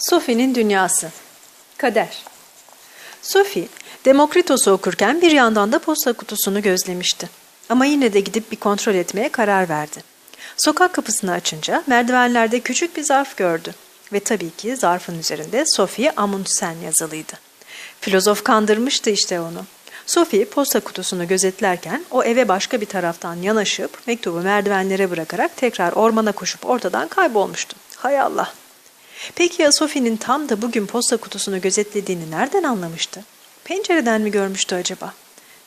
Sophie'nin Dünyası Kader Sophie, Demokritos'u okurken bir yandan da posta kutusunu gözlemişti. Ama yine de gidip bir kontrol etmeye karar verdi. Sokak kapısını açınca merdivenlerde küçük bir zarf gördü. Ve tabii ki zarfın üzerinde Sophie Amundsen yazılıydı. Filozof kandırmıştı işte onu. Sophie posta kutusunu gözetlerken o eve başka bir taraftan yanaşıp mektubu merdivenlere bırakarak tekrar ormana koşup ortadan kaybolmuştu. Hay Allah! Peki ya Sophie'nin tam da bugün posta kutusunu gözetlediğini nereden anlamıştı? Pencereden mi görmüştü acaba?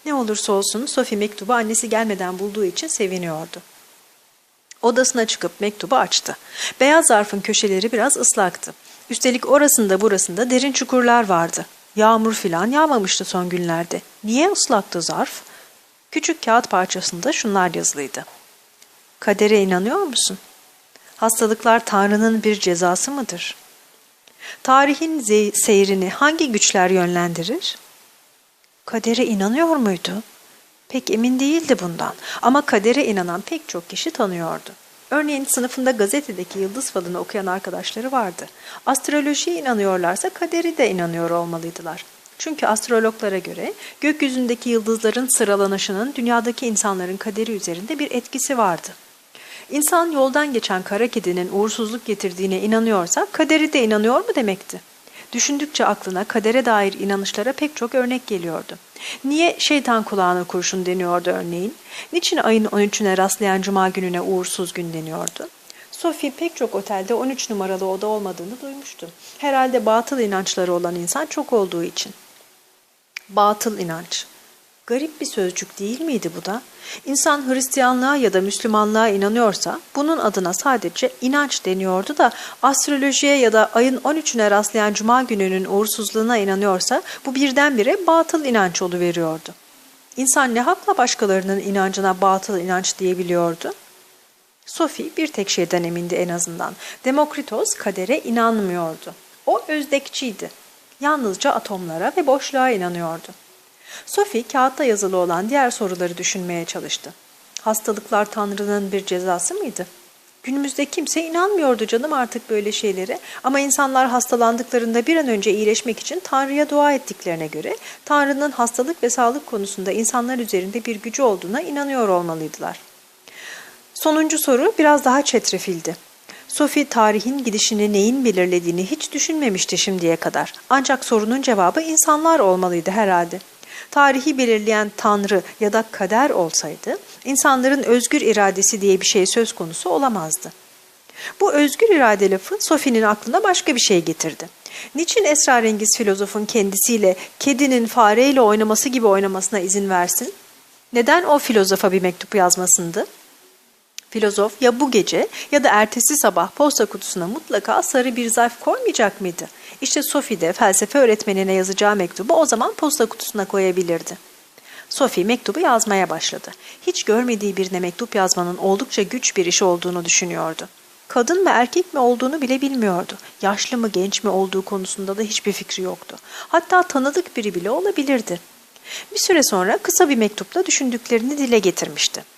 Ne olursa olsun Sophie mektubu annesi gelmeden bulduğu için seviniyordu. Odasına çıkıp mektubu açtı. Beyaz zarfın köşeleri biraz ıslaktı. Üstelik orasında burasında derin çukurlar vardı. Yağmur filan yağmamıştı son günlerde. Niye ıslaktı zarf? Küçük kağıt parçasında şunlar yazılıydı. Kadere inanıyor musun? Hastalıklar Tanrı'nın bir cezası mıdır? Tarihin seyrini hangi güçler yönlendirir? Kadere inanıyor muydu? Pek emin değildi bundan ama kadere inanan pek çok kişi tanıyordu. Örneğin sınıfında gazetedeki yıldız falını okuyan arkadaşları vardı. Astrolojiye inanıyorlarsa kaderi de inanıyor olmalıydılar. Çünkü astrologlara göre gökyüzündeki yıldızların sıralanışının dünyadaki insanların kaderi üzerinde bir etkisi vardı. İnsan yoldan geçen kara kedinin uğursuzluk getirdiğine inanıyorsa kaderi de inanıyor mu demekti? Düşündükçe aklına kadere dair inanışlara pek çok örnek geliyordu. Niye şeytan kulağına kurşun deniyordu örneğin? Niçin ayın 13'üne rastlayan cuma gününe uğursuz gün deniyordu? Sophie pek çok otelde 13 numaralı oda olmadığını duymuştu. Herhalde batıl inançları olan insan çok olduğu için. Batıl inanç. Garip bir sözcük değil miydi bu da? İnsan Hristiyanlığa ya da Müslümanlığa inanıyorsa bunun adına sadece inanç deniyordu da astrolojiye ya da ayın 13'üne rastlayan cuma gününün uğursuzluğuna inanıyorsa bu birdenbire batıl inanç oluveriyordu. İnsan ne hakla başkalarının inancına batıl inanç diyebiliyordu? Sophie bir tek şeyden emindi en azından. Demokritos kadere inanmıyordu. O özdekçiydi. Yalnızca atomlara ve boşluğa inanıyordu. Sophie kağıtta yazılı olan diğer soruları düşünmeye çalıştı. Hastalıklar Tanrı'nın bir cezası mıydı? Günümüzde kimse inanmıyordu canım artık böyle şeylere ama insanlar hastalandıklarında bir an önce iyileşmek için Tanrı'ya dua ettiklerine göre Tanrı'nın hastalık ve sağlık konusunda insanlar üzerinde bir gücü olduğuna inanıyor olmalıydılar. Sonuncu soru biraz daha çetrefildi. Sophie tarihin gidişini neyin belirlediğini hiç düşünmemişti şimdiye kadar. Ancak sorunun cevabı insanlar olmalıydı herhalde tarihi belirleyen tanrı ya da kader olsaydı, insanların özgür iradesi diye bir şey söz konusu olamazdı. Bu özgür irade lafı Sophie'nin aklına başka bir şey getirdi. Niçin esrarengiz filozofun kendisiyle kedinin fareyle oynaması gibi oynamasına izin versin? Neden o filozofa bir mektup yazmasındı? Filozof ya bu gece ya da ertesi sabah posta kutusuna mutlaka sarı bir zarf koymayacak mıydı? İşte Sophie de felsefe öğretmenine yazacağı mektubu o zaman posta kutusuna koyabilirdi. Sophie mektubu yazmaya başladı. Hiç görmediği birine mektup yazmanın oldukça güç bir iş olduğunu düşünüyordu. Kadın mı erkek mi olduğunu bile bilmiyordu. Yaşlı mı genç mi olduğu konusunda da hiçbir fikri yoktu. Hatta tanıdık biri bile olabilirdi. Bir süre sonra kısa bir mektupla düşündüklerini dile getirmişti.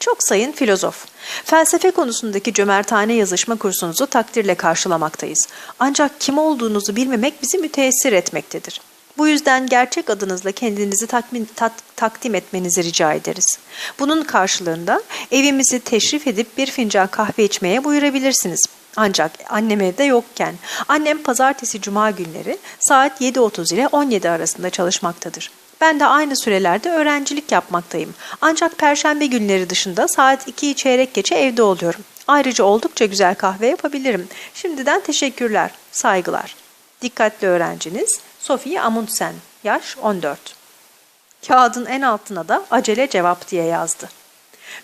Çok sayın filozof, felsefe konusundaki cömertane yazışma kursunuzu takdirle karşılamaktayız. Ancak kim olduğunuzu bilmemek bizi müteessir etmektedir. Bu yüzden gerçek adınızla kendinizi takmin, tat, takdim etmenizi rica ederiz. Bunun karşılığında evimizi teşrif edip bir fincan kahve içmeye buyurabilirsiniz. Ancak annem evde yokken, annem pazartesi cuma günleri saat 7.30 ile 17 arasında çalışmaktadır. Ben de aynı sürelerde öğrencilik yapmaktayım. Ancak perşembe günleri dışında saat 2'yi çeyrek geçe evde oluyorum. Ayrıca oldukça güzel kahve yapabilirim. Şimdiden teşekkürler. Saygılar. Dikkatli öğrenciniz Sophie Amundsen. Yaş 14. Kağıdın en altına da acele cevap diye yazdı.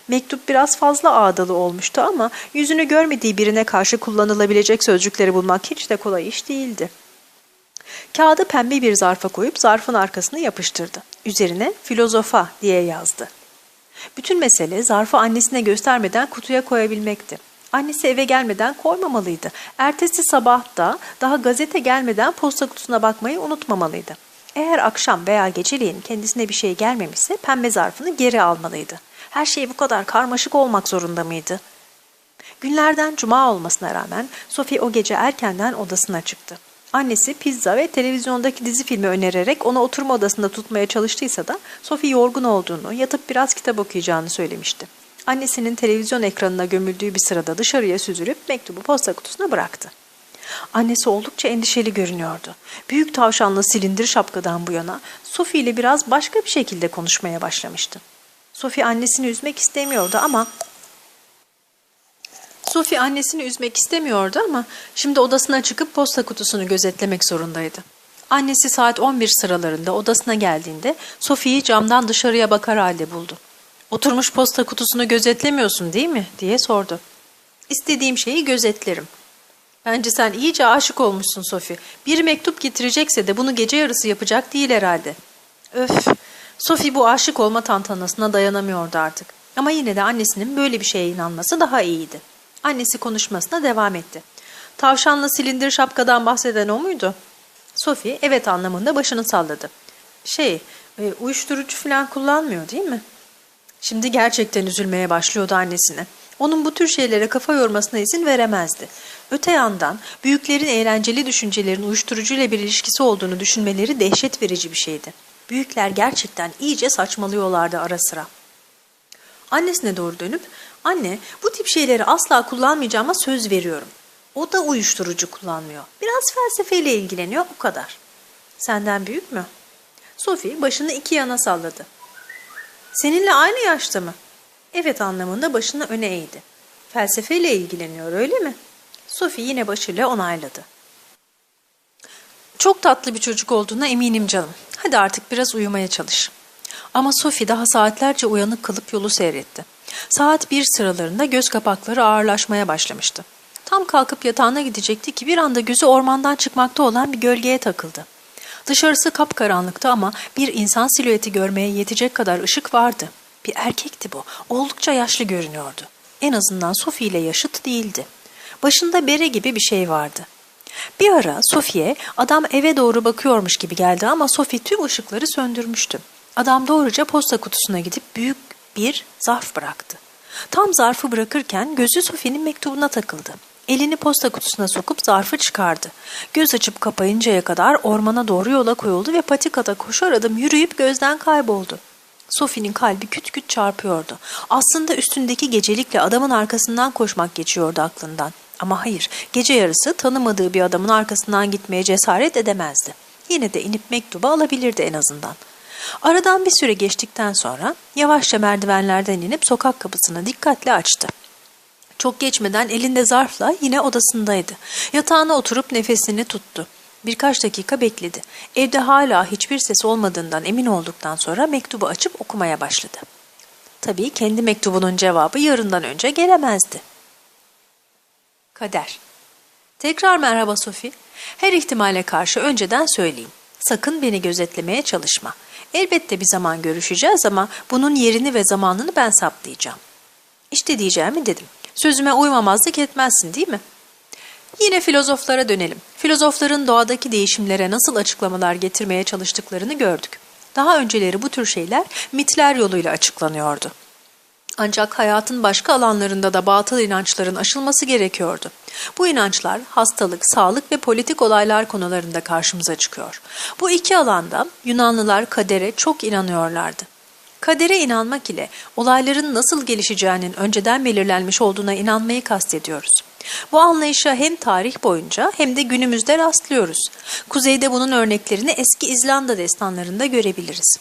Mektup biraz fazla ağdalı olmuştu ama yüzünü görmediği birine karşı kullanılabilecek sözcükleri bulmak hiç de kolay iş değildi. Kağıdı pembe bir zarfa koyup zarfın arkasını yapıştırdı. Üzerine filozofa diye yazdı. Bütün mesele zarfı annesine göstermeden kutuya koyabilmekti. Annesi eve gelmeden koymamalıydı. Ertesi sabah da daha gazete gelmeden posta kutusuna bakmayı unutmamalıydı. Eğer akşam veya geceleyin kendisine bir şey gelmemişse pembe zarfını geri almalıydı. Her şey bu kadar karmaşık olmak zorunda mıydı? Günlerden cuma olmasına rağmen Sophie o gece erkenden odasına çıktı. Annesi pizza ve televizyondaki dizi filmi önererek onu oturma odasında tutmaya çalıştıysa da Sophie yorgun olduğunu, yatıp biraz kitap okuyacağını söylemişti. Annesinin televizyon ekranına gömüldüğü bir sırada dışarıya süzülüp mektubu posta kutusuna bıraktı. Annesi oldukça endişeli görünüyordu. Büyük tavşanlı silindir şapkadan bu yana Sophie ile biraz başka bir şekilde konuşmaya başlamıştı. Sophie annesini üzmek istemiyordu ama Sophie annesini üzmek istemiyordu ama şimdi odasına çıkıp posta kutusunu gözetlemek zorundaydı. Annesi saat 11 sıralarında odasına geldiğinde Sophie'yi camdan dışarıya bakar halde buldu. Oturmuş posta kutusunu gözetlemiyorsun değil mi? diye sordu. İstediğim şeyi gözetlerim. Bence sen iyice aşık olmuşsun Sophie. Bir mektup getirecekse de bunu gece yarısı yapacak değil herhalde. Öf! Sophie bu aşık olma tantanasına dayanamıyordu artık. Ama yine de annesinin böyle bir şeye inanması daha iyiydi. Annesi konuşmasına devam etti. Tavşanla silindir şapkadan bahseden o muydu? Sophie evet anlamında başını salladı. Şey, e, uyuşturucu falan kullanmıyor değil mi? Şimdi gerçekten üzülmeye başlıyordu annesine. Onun bu tür şeylere kafa yormasına izin veremezdi. Öte yandan büyüklerin eğlenceli düşüncelerin uyuşturucuyla bir ilişkisi olduğunu düşünmeleri dehşet verici bir şeydi. Büyükler gerçekten iyice saçmalıyorlardı ara sıra. Annesine doğru dönüp, anne bu tip şeyleri asla kullanmayacağıma söz veriyorum. O da uyuşturucu kullanmıyor. Biraz felsefeyle ilgileniyor o kadar. Senden büyük mü? Sophie başını iki yana salladı. Seninle aynı yaşta mı? Evet anlamında başını öne eğdi. Felsefeyle ilgileniyor öyle mi? Sophie yine başıyla onayladı. Çok tatlı bir çocuk olduğuna eminim canım. Hadi artık biraz uyumaya çalış. Ama Sophie daha saatlerce uyanık kalıp yolu seyretti. Saat bir sıralarında göz kapakları ağırlaşmaya başlamıştı. Tam kalkıp yatağına gidecekti ki bir anda gözü ormandan çıkmakta olan bir gölgeye takıldı. Dışarısı kapkaranlıktı ama bir insan silüeti görmeye yetecek kadar ışık vardı. Bir erkekti bu. Oldukça yaşlı görünüyordu. En azından Sophie ile yaşıt değildi. Başında bere gibi bir şey vardı. Bir ara Sophie'ye adam eve doğru bakıyormuş gibi geldi ama Sophie tüm ışıkları söndürmüştü. Adam doğruca posta kutusuna gidip büyük bir zarf bıraktı. Tam zarfı bırakırken gözü Sophie'nin mektubuna takıldı. Elini posta kutusuna sokup zarfı çıkardı. Göz açıp kapayıncaya kadar ormana doğru yola koyuldu ve patikada koşar adım yürüyüp gözden kayboldu. Sophie'nin kalbi küt küt çarpıyordu. Aslında üstündeki gecelikle adamın arkasından koşmak geçiyordu aklından. Ama hayır, gece yarısı tanımadığı bir adamın arkasından gitmeye cesaret edemezdi. Yine de inip mektubu alabilirdi en azından. Aradan bir süre geçtikten sonra yavaşça merdivenlerden inip sokak kapısını dikkatle açtı. Çok geçmeden elinde zarfla yine odasındaydı. Yatağına oturup nefesini tuttu. Birkaç dakika bekledi. Evde hala hiçbir ses olmadığından emin olduktan sonra mektubu açıp okumaya başladı. Tabii kendi mektubunun cevabı yarından önce gelemezdi. Kader Tekrar merhaba Sophie. Her ihtimale karşı önceden söyleyeyim. Sakın beni gözetlemeye çalışma. Elbette bir zaman görüşeceğiz ama bunun yerini ve zamanını ben saptayacağım. İşte diyeceğimi dedim. Sözüme uymamazlık etmezsin değil mi? Yine filozoflara dönelim. Filozofların doğadaki değişimlere nasıl açıklamalar getirmeye çalıştıklarını gördük. Daha önceleri bu tür şeyler mitler yoluyla açıklanıyordu. Ancak hayatın başka alanlarında da batıl inançların aşılması gerekiyordu. Bu inançlar hastalık, sağlık ve politik olaylar konularında karşımıza çıkıyor. Bu iki alanda Yunanlılar kadere çok inanıyorlardı. Kadere inanmak ile olayların nasıl gelişeceğinin önceden belirlenmiş olduğuna inanmayı kastediyoruz. Bu anlayışa hem tarih boyunca hem de günümüzde rastlıyoruz. Kuzeyde bunun örneklerini eski İzlanda destanlarında görebiliriz.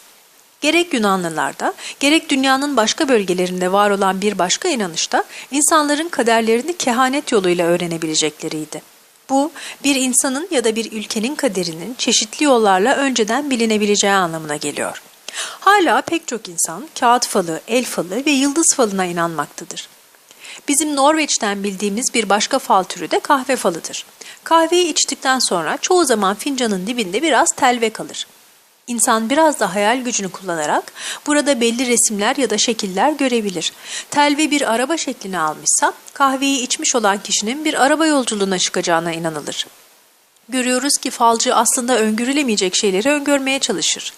Gerek Yunanlılarda, gerek dünyanın başka bölgelerinde var olan bir başka inanışta insanların kaderlerini kehanet yoluyla öğrenebilecekleriydi. Bu, bir insanın ya da bir ülkenin kaderinin çeşitli yollarla önceden bilinebileceği anlamına geliyor. Hala pek çok insan kağıt falı, el falı ve yıldız falına inanmaktadır. Bizim Norveç'ten bildiğimiz bir başka fal türü de kahve falıdır. Kahveyi içtikten sonra çoğu zaman fincanın dibinde biraz telve kalır. İnsan biraz da hayal gücünü kullanarak burada belli resimler ya da şekiller görebilir. Telve bir araba şeklini almışsa kahveyi içmiş olan kişinin bir araba yolculuğuna çıkacağına inanılır. Görüyoruz ki falcı aslında öngörülemeyecek şeyleri öngörmeye çalışır.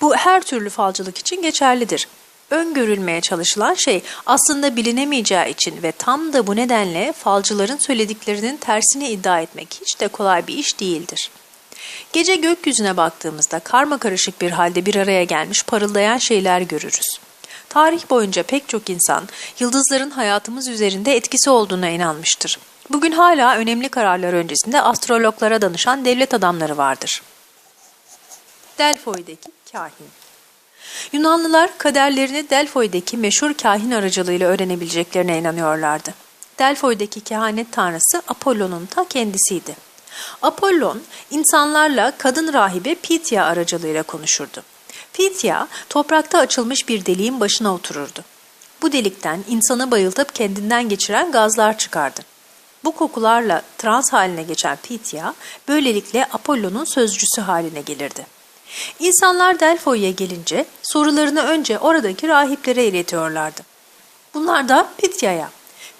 Bu her türlü falcılık için geçerlidir. Öngörülmeye çalışılan şey aslında bilinemeyeceği için ve tam da bu nedenle falcıların söylediklerinin tersini iddia etmek hiç de kolay bir iş değildir. Gece gökyüzüne baktığımızda karma karışık bir halde bir araya gelmiş parıldayan şeyler görürüz. Tarih boyunca pek çok insan yıldızların hayatımız üzerinde etkisi olduğuna inanmıştır. Bugün hala önemli kararlar öncesinde astrologlara danışan devlet adamları vardır. Delfoy'daki kahin Yunanlılar kaderlerini Delfoy'daki meşhur kahin aracılığıyla öğrenebileceklerine inanıyorlardı. Delfoy'daki kehanet tanrısı Apollon'un ta kendisiydi. Apollon, insanlarla kadın rahibe Pitya aracılığıyla konuşurdu. Pitya, toprakta açılmış bir deliğin başına otururdu. Bu delikten insanı bayıltıp kendinden geçiren gazlar çıkardı. Bu kokularla trans haline geçen Pitya, böylelikle Apollon'un sözcüsü haline gelirdi. İnsanlar Delfoy'a gelince sorularını önce oradaki rahiplere iletiyorlardı. Bunlar da Pitya'ya.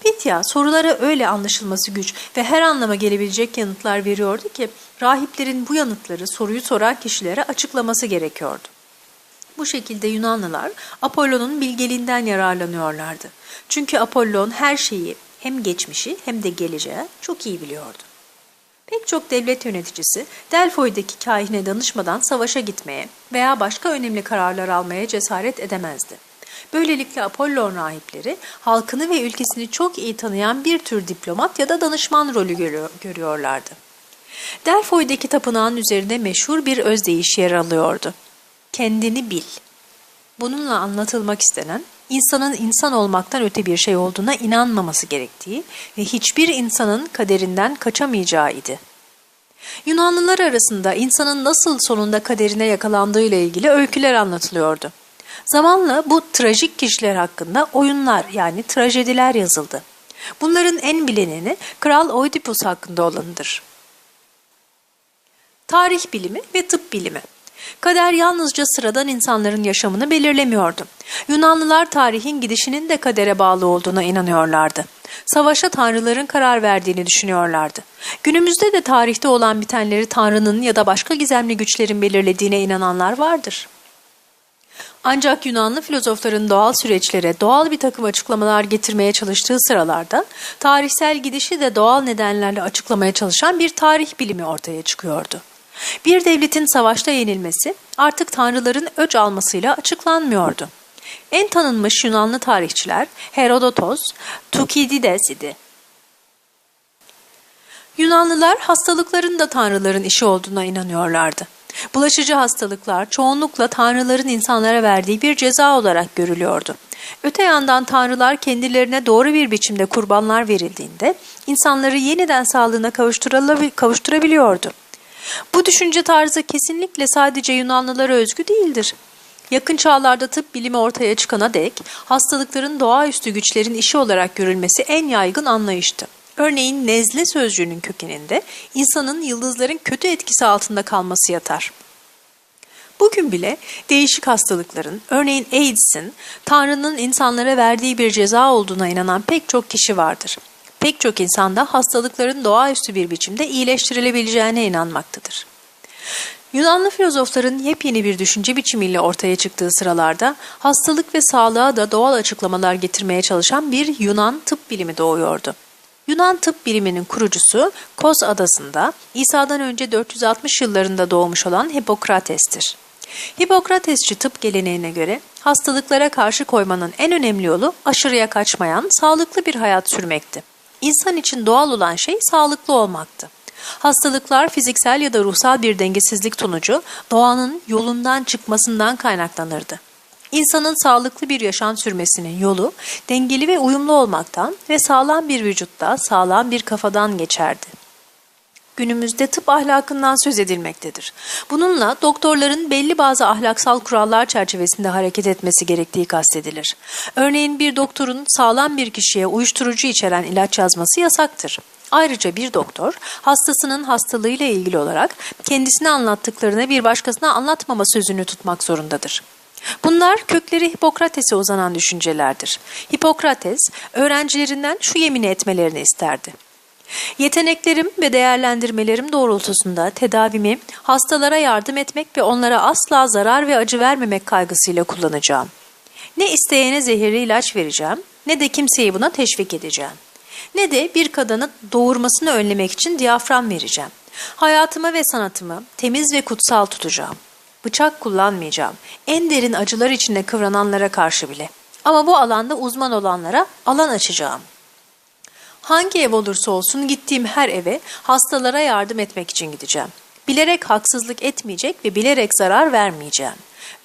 Pitya sorulara öyle anlaşılması güç ve her anlama gelebilecek yanıtlar veriyordu ki rahiplerin bu yanıtları soruyu soran kişilere açıklaması gerekiyordu. Bu şekilde Yunanlılar Apollon'un bilgeliğinden yararlanıyorlardı. Çünkü Apollon her şeyi hem geçmişi hem de geleceği çok iyi biliyordu. Pek çok devlet yöneticisi Delfoy'daki kahine danışmadan savaşa gitmeye veya başka önemli kararlar almaya cesaret edemezdi. Böylelikle Apollon rahipleri halkını ve ülkesini çok iyi tanıyan bir tür diplomat ya da danışman rolü görüyorlardı. Delfoy'daki tapınağın üzerinde meşhur bir özdeyiş yer alıyordu. Kendini bil. Bununla anlatılmak istenen insanın insan olmaktan öte bir şey olduğuna inanmaması gerektiği ve hiçbir insanın kaderinden kaçamayacağı idi. Yunanlılar arasında insanın nasıl sonunda kaderine yakalandığı ile ilgili öyküler anlatılıyordu. Zamanla bu trajik kişiler hakkında oyunlar yani trajediler yazıldı. Bunların en bilineni Kral Oidipus hakkında olanıdır. Tarih bilimi ve tıp bilimi Kader yalnızca sıradan insanların yaşamını belirlemiyordu. Yunanlılar tarihin gidişinin de kadere bağlı olduğuna inanıyorlardı. Savaşa tanrıların karar verdiğini düşünüyorlardı. Günümüzde de tarihte olan bitenleri tanrının ya da başka gizemli güçlerin belirlediğine inananlar vardır. Ancak Yunanlı filozofların doğal süreçlere doğal bir takım açıklamalar getirmeye çalıştığı sıralarda tarihsel gidişi de doğal nedenlerle açıklamaya çalışan bir tarih bilimi ortaya çıkıyordu. Bir devletin savaşta yenilmesi artık tanrıların öc almasıyla açıklanmıyordu. En tanınmış Yunanlı tarihçiler Herodotos, Tukidides idi. Yunanlılar hastalıkların da tanrıların işi olduğuna inanıyorlardı. Bulaşıcı hastalıklar çoğunlukla tanrıların insanlara verdiği bir ceza olarak görülüyordu. Öte yandan tanrılar kendilerine doğru bir biçimde kurbanlar verildiğinde insanları yeniden sağlığına kavuşturabiliyordu. Bu düşünce tarzı kesinlikle sadece Yunanlılara özgü değildir. Yakın çağlarda tıp bilimi ortaya çıkana dek hastalıkların doğaüstü güçlerin işi olarak görülmesi en yaygın anlayıştı. Örneğin nezle sözcüğünün kökeninde insanın yıldızların kötü etkisi altında kalması yatar. Bugün bile değişik hastalıkların, örneğin AIDS'in Tanrı'nın insanlara verdiği bir ceza olduğuna inanan pek çok kişi vardır pek çok insanda hastalıkların doğaüstü bir biçimde iyileştirilebileceğine inanmaktadır. Yunanlı filozofların yepyeni bir düşünce biçimiyle ortaya çıktığı sıralarda hastalık ve sağlığa da doğal açıklamalar getirmeye çalışan bir Yunan tıp bilimi doğuyordu. Yunan tıp biliminin kurucusu Kos adasında İsa'dan önce 460 yıllarında doğmuş olan Hipokrates'tir. Hipokratesçi tıp geleneğine göre hastalıklara karşı koymanın en önemli yolu aşırıya kaçmayan, sağlıklı bir hayat sürmekti. İnsan için doğal olan şey sağlıklı olmaktı. Hastalıklar fiziksel ya da ruhsal bir dengesizlik sonucu doğanın yolundan çıkmasından kaynaklanırdı. İnsanın sağlıklı bir yaşam sürmesinin yolu dengeli ve uyumlu olmaktan ve sağlam bir vücutta, sağlam bir kafadan geçerdi günümüzde tıp ahlakından söz edilmektedir. Bununla doktorların belli bazı ahlaksal kurallar çerçevesinde hareket etmesi gerektiği kastedilir. Örneğin bir doktorun sağlam bir kişiye uyuşturucu içeren ilaç yazması yasaktır. Ayrıca bir doktor hastasının hastalığıyla ilgili olarak kendisine anlattıklarını bir başkasına anlatmama sözünü tutmak zorundadır. Bunlar kökleri Hipokrates'e uzanan düşüncelerdir. Hipokrates öğrencilerinden şu yemini etmelerini isterdi. Yeteneklerim ve değerlendirmelerim doğrultusunda tedavimi hastalara yardım etmek ve onlara asla zarar ve acı vermemek kaygısıyla kullanacağım. Ne isteyene zehirli ilaç vereceğim, ne de kimseyi buna teşvik edeceğim. Ne de bir kadını doğurmasını önlemek için diyafram vereceğim. Hayatımı ve sanatımı temiz ve kutsal tutacağım. Bıçak kullanmayacağım. En derin acılar içinde kıvrananlara karşı bile. Ama bu alanda uzman olanlara alan açacağım. Hangi ev olursa olsun gittiğim her eve hastalara yardım etmek için gideceğim. Bilerek haksızlık etmeyecek ve bilerek zarar vermeyeceğim.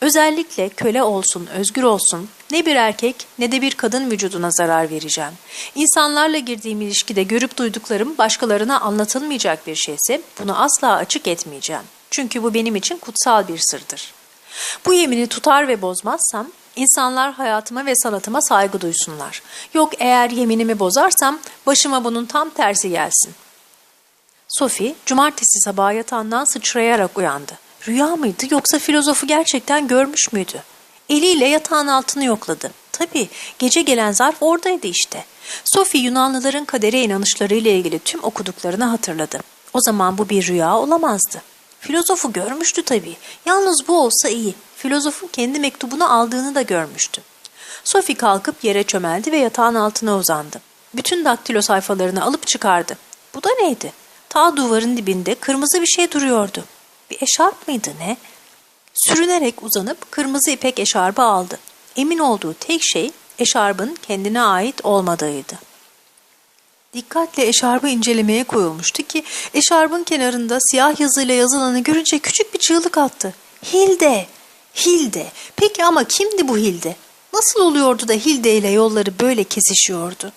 Özellikle köle olsun, özgür olsun, ne bir erkek ne de bir kadın vücuduna zarar vereceğim. İnsanlarla girdiğim ilişkide görüp duyduklarım başkalarına anlatılmayacak bir şeyse bunu asla açık etmeyeceğim. Çünkü bu benim için kutsal bir sırdır. Bu yemini tutar ve bozmazsam insanlar hayatıma ve sanatıma saygı duysunlar. Yok eğer yeminimi bozarsam başıma bunun tam tersi gelsin. Sophie cumartesi sabahı yatağından sıçrayarak uyandı. Rüya mıydı yoksa filozofu gerçekten görmüş müydü? Eliyle yatağın altını yokladı. Tabii gece gelen zarf oradaydı işte. Sophie Yunanlıların kadere inanışlarıyla ilgili tüm okuduklarını hatırladı. O zaman bu bir rüya olamazdı. Filozofu görmüştü tabii. Yalnız bu olsa iyi. Filozofun kendi mektubunu aldığını da görmüştü. Sophie kalkıp yere çömeldi ve yatağın altına uzandı. Bütün daktilo sayfalarını alıp çıkardı. Bu da neydi? Ta duvarın dibinde kırmızı bir şey duruyordu. Bir eşarp mıydı ne? Sürünerek uzanıp kırmızı ipek eşarbı aldı. Emin olduğu tek şey eşarbın kendine ait olmadığıydı. Dikkatle eşarbı incelemeye koyulmuştu ki eşarbın kenarında siyah yazıyla yazılanı görünce küçük bir çığlık attı. Hilde! Hilde! Peki ama kimdi bu Hilde? Nasıl oluyordu da Hilde ile yolları böyle kesişiyordu?